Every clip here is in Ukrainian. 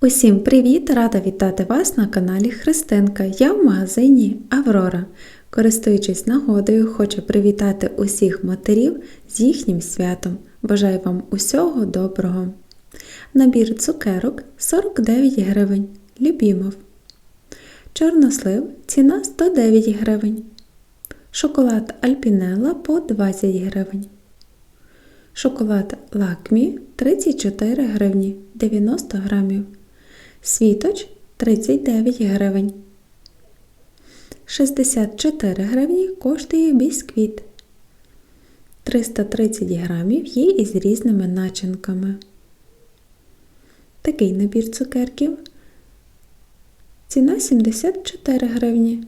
Усім привіт! Рада вітати вас на каналі Христинка. Я в магазині Аврора. Користуючись нагодою, хочу привітати усіх матерів з їхнім святом. Бажаю вам усього доброго. Набір цукерок 49 гривень. Любімов. Чорнослив ціна 109 гривень. Шоколад Альпінелла по 20 гривень. Шоколад Лакмі 34 гривні 90 грамів. Світоч 39 гривень. 64 гривні коштує бісквіт. 330 грамів є із різними начинками. Такий набір цукерків. Ціна 74 гривні.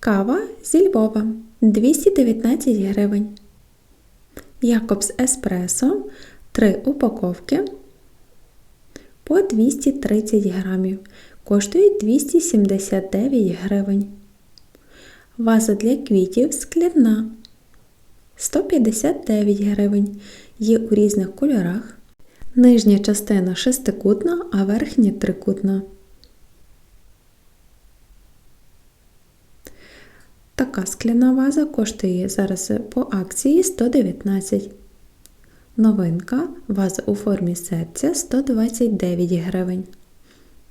Кава зі Львова 219 гривень. Якобс Еспресо 3 упаковки по 230 грамів. Коштують 279 гривень. Ваза для квітів скляна 159 гривень. Є у різних кольорах. Нижня частина шестикутна, а верхня трикутна. Така скляна ваза коштує зараз по акції 119 Новинка ваза у формі серця 129 гривень.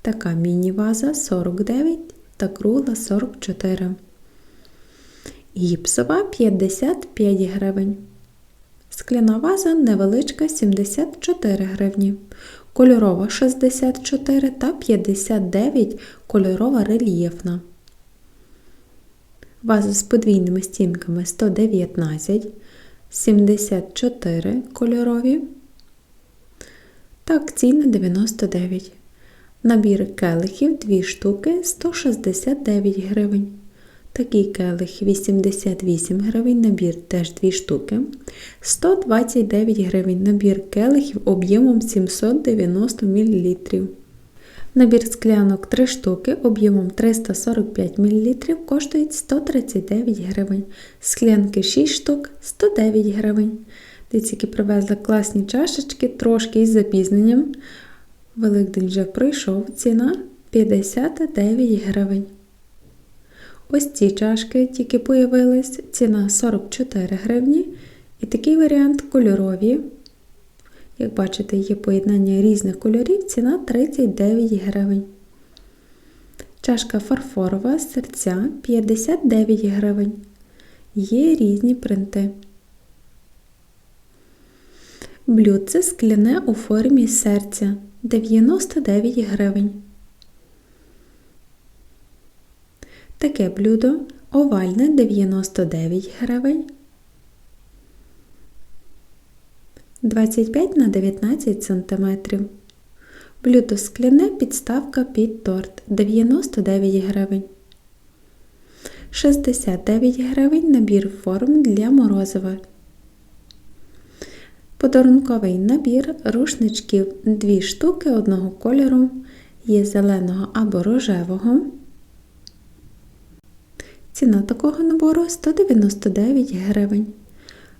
Така міні-ваза 49 та кругла 44. Гіпсова 55 гривень. Скляна ваза невеличка 74 гривні. Кольорова 64 та 59 кольорова рельєфна. Ваза з подвійними стінками 119 74 кольорові та акційна 99. Набір келихів 2 штуки 169 гривень. Такий келих 88 гривень, набір теж 2 штуки. 129 гривень набір келихів об'ємом 790 мл. Набір склянок 3 штуки об'ємом 345 мл коштують 139 гривень. Склянки 6 штук 109 гривень. Які привезли класні чашечки, трошки із запізненням. Великдень вже пройшов. Ціна 59 гривень. Ось ці чашки тільки появились. Ціна 44 гривні. І такий варіант кольорові. Як бачите, є поєднання різних кольорів, ціна 39 гривень. Чашка фарфорова серця 59 гривень. Є різні принти. Блюдце скляне у формі серця 99 гривень. Таке блюдо овальне 99 гривень. 25 на 19 см. Блюдо скляне підставка під торт 99 гривень. 69 гривень набір форм для морозива. Подарунковий набір рушничків 2 штуки одного кольору. Є зеленого або рожевого. Ціна такого набору 199 гривень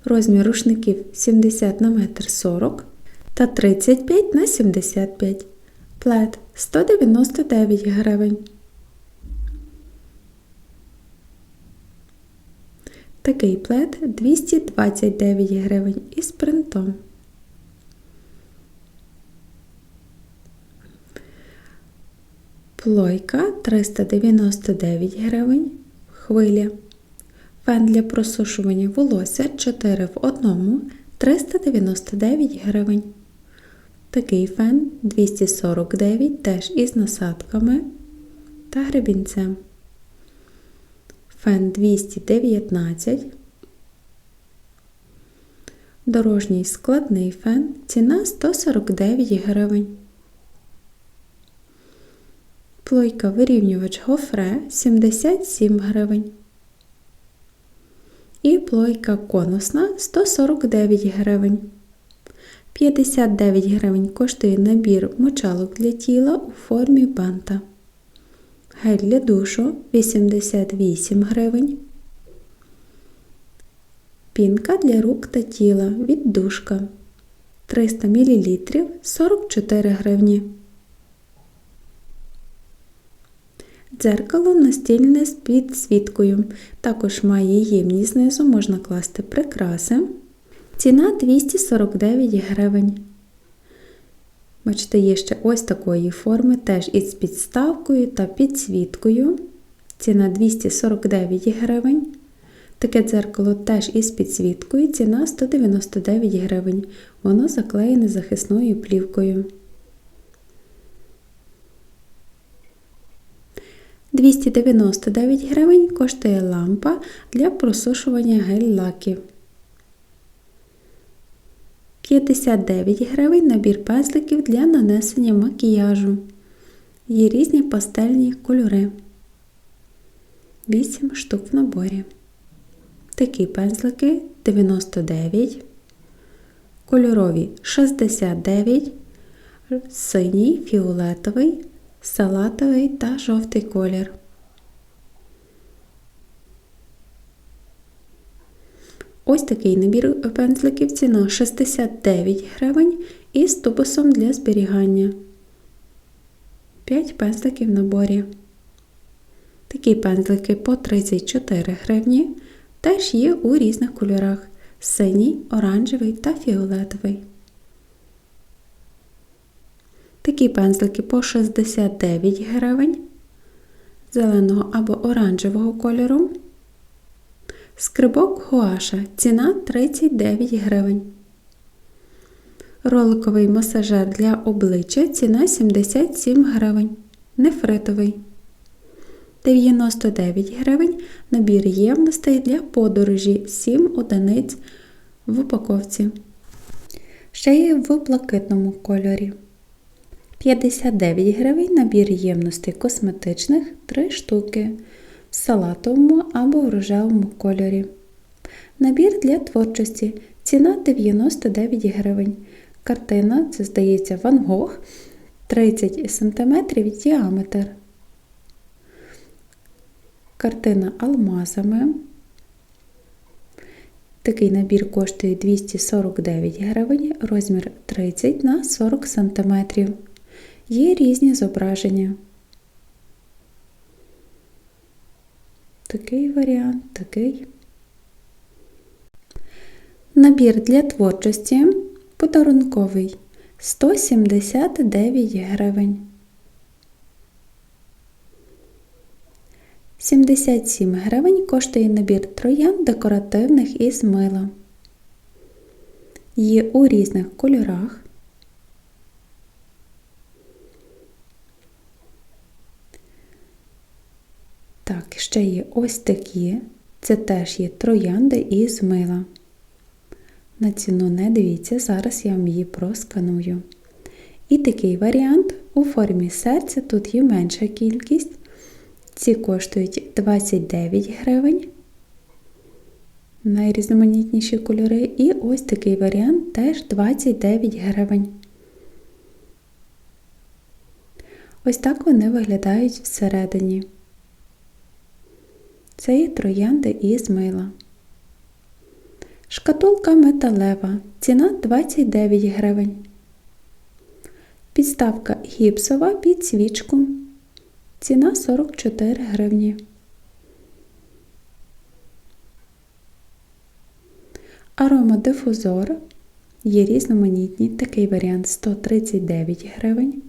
розмір рушників 70 на 1,40 м та 35 на 75 плед 199 гривень. Такий плед 229 гривень із принтом. Плойка 399 гривень. Хвиля Фен для просушування волосся 4 в 1 399 гривень. Такий фен 249 теж із насадками та гребінцем. Фен 219. Дорожній складний фен. Ціна 149 гривень. Плойка вирівнювач гофре 77 гривень плойка конусна 149 гривень. 59 гривень коштує набір мочалок для тіла у формі банта. Гель для душу 88 гривень. Пінка для рук та тіла від душка 300 мл 44 гривні. Дзеркало настільне з підсвіткою. Також має ємність знизу, можна класти прикраси. Ціна 249 гривень. Бачите, є ще ось такої форми, теж із підставкою та підсвіткою. Ціна 249 гривень. Таке дзеркало теж із підсвіткою, ціна 199 гривень. Воно заклеєне захисною плівкою. 299 гривень коштує лампа для просушування гель-лаків. 59 гривень набір пензликів для нанесення макіяжу. Є різні пастельні кольори. 8 штук в наборі. Такі пензлики 99, кольорові 69, синій, фіолетовий, салатовий та жовтий колір. Ось такий набір пензликів ціна 69 гривень із тубусом для зберігання. 5 пензликів в наборі. Такі пензлики по 34 гривні. Теж є у різних кольорах синій, оранжевий та фіолетовий. Такі пензлики по 69 гривень, зеленого або оранжевого кольору. Скрибок гуаша. Ціна 39 гривень. Роликовий масажер для обличчя ціна 77 гривень. Нефритовий. 99 гривень набір ємностей для подорожі 7 одиниць в упаковці. Ще є в блакитному кольорі. 59 гривень набір ємностей косметичних 3 штуки в салатовому або в рожевому кольорі. Набір для творчості. Ціна 99 гривень. Картина, це здається, Ван Гог 30 см діаметр. Картина алмазами. Такий набір коштує 249 гривень, розмір 30 на 40 см. Є різні зображення. Такий варіант, такий. Набір для творчості подарунковий 179 гривень. 77 гривень коштує набір троян декоративних із мила. Є у різних кольорах. Так, ще є ось такі. Це теж є троянди із мила. На ціну не дивіться, зараз я вам її просканую. І такий варіант у формі серця, тут є менша кількість. Ці коштують 29 гривень. Найрізноманітніші кольори. І ось такий варіант теж 29 гривень. Ось так вони виглядають всередині. Це є троянди із мила. Шкатулка металева. Ціна 29 гривень. Підставка гіпсова під свічку. Ціна 44 гривні. Аромадифузор. Є різноманітні. Такий варіант 139 гривень.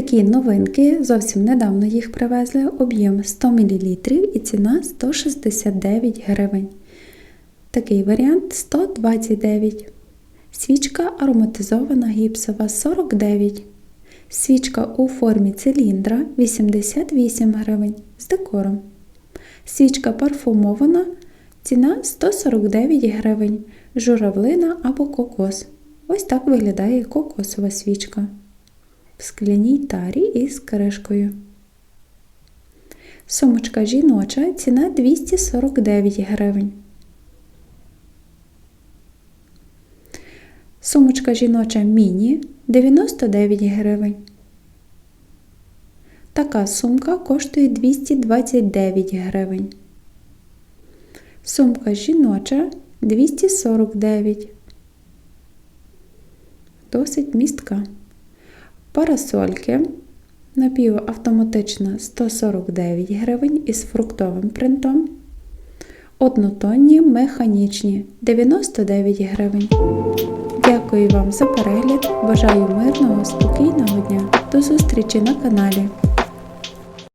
Такі новинки, зовсім недавно їх привезли, об'єм 100 мл і ціна 169 гривень. Такий варіант 129 Свічка ароматизована гіпсова 49 Свічка у формі циліндра 88 гривень з декором. Свічка парфумована, ціна 149 гривень, журавлина або кокос. Ось так виглядає кокосова свічка в скляній тарі із кришкою. Сумочка жіноча ціна 249 гривень. Сумочка жіноча міні 99 гривень. Така сумка коштує 229 гривень. Сумка жіноча 249. Досить містка. Парасольки напівавтоматична 149 гривень із фруктовим принтом. Однотонні механічні 99 гривень. Дякую вам за перегляд. Бажаю мирного, спокійного дня. До зустрічі на каналі.